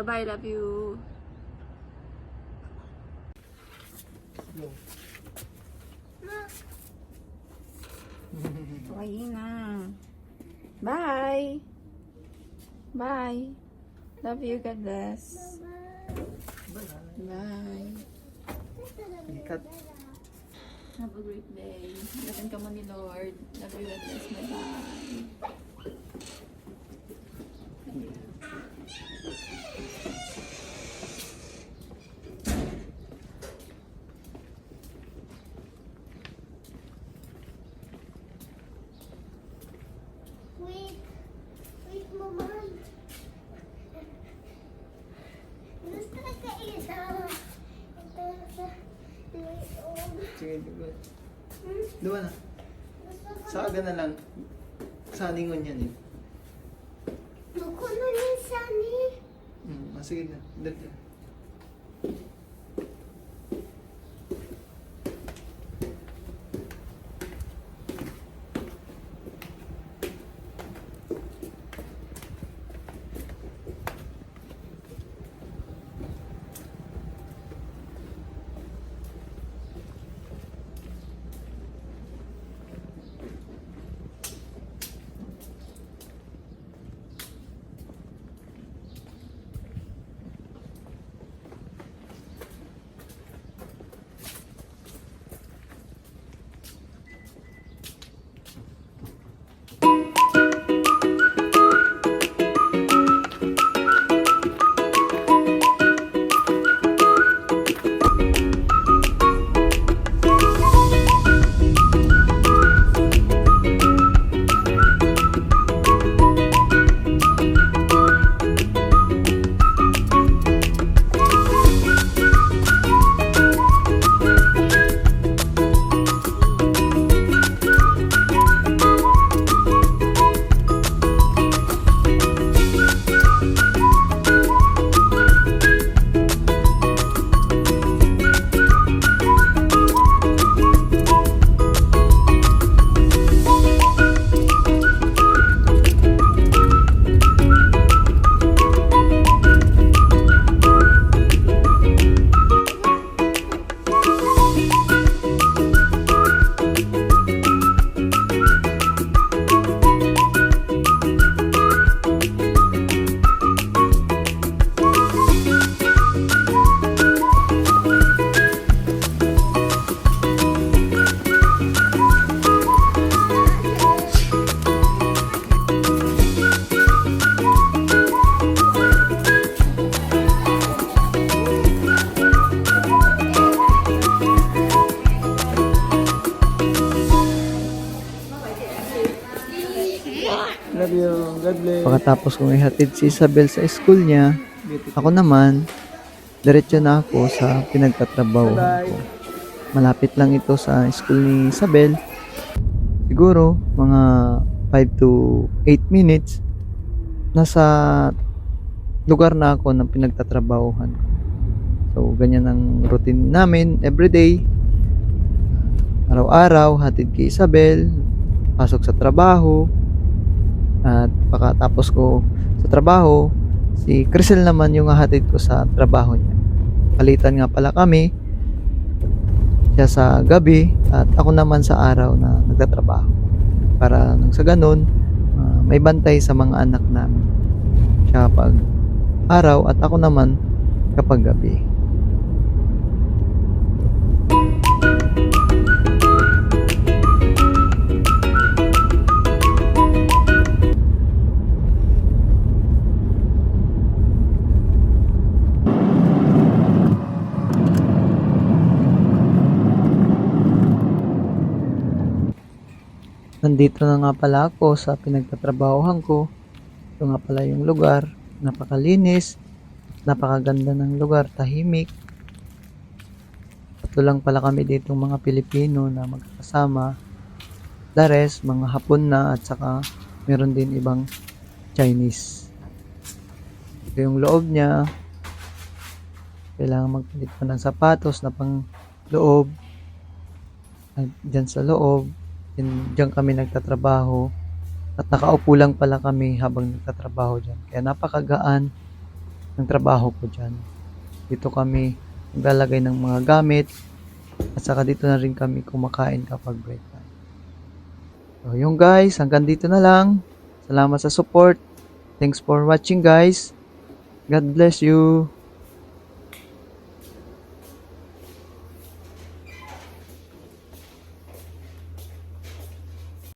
Bye-bye, love you. Okay na. Bye. Bye. Love you, God bless. Bye. Ikat. Have a great day. Lagan ka mo ni Lord. Love you, God bless. Bye-bye. Wait. Wait, Mama. Gusto na kaisa. Ito sa loob. Sige, diba? Diba na? Sa aga na lang. Sa aningon yan eh. Na rin sani. Hmm, ah, sige na. Dali. Love you. God bless. Pagkatapos kong ihatid si Isabel sa school niya, ako naman, diretso na ako sa pinagtatrabaho ko. Malapit lang ito sa school ni Isabel. Siguro, mga 5 to 8 minutes, nasa lugar na ako ng pinagtatrabahuhan. So, ganyan ang routine namin everyday. Araw-araw, hatid kay Isabel, pasok sa trabaho, at pagkatapos ko sa trabaho, si Crisel naman yung hahatid ko sa trabaho niya. Palitan nga pala kami, siya sa gabi at ako naman sa araw na nagtatrabaho. Para nang sa ganun, ah, may bantay sa mga anak namin. Siya pag araw at ako naman kapag gabi. Nandito na nga pala ako sa pinagtatrabahohan ko. Ito nga pala yung lugar. Napakalinis. Napakaganda ng lugar. Tahimik. Tatlo lang pala kami dito mga Pilipino na magkakasama. The rest, mga Hapon na at saka meron din ibang Chinese. Ito yung loob niya. Kailangan magpalit pa ng sapatos na pang loob. At dyan sa loob. Yan, diyan kami nagtatrabaho. At nakaupo lang pala kami habang nagtatrabaho dyan. Kaya napakagaan. ng trabaho ko dyan. Dito kami maglalagay ng mga gamit at saka dito na rin kami kumakain kapag break time. So, yung guys, hanggang dito na lang. Salamat sa support. Thanks for watching guys. God bless you.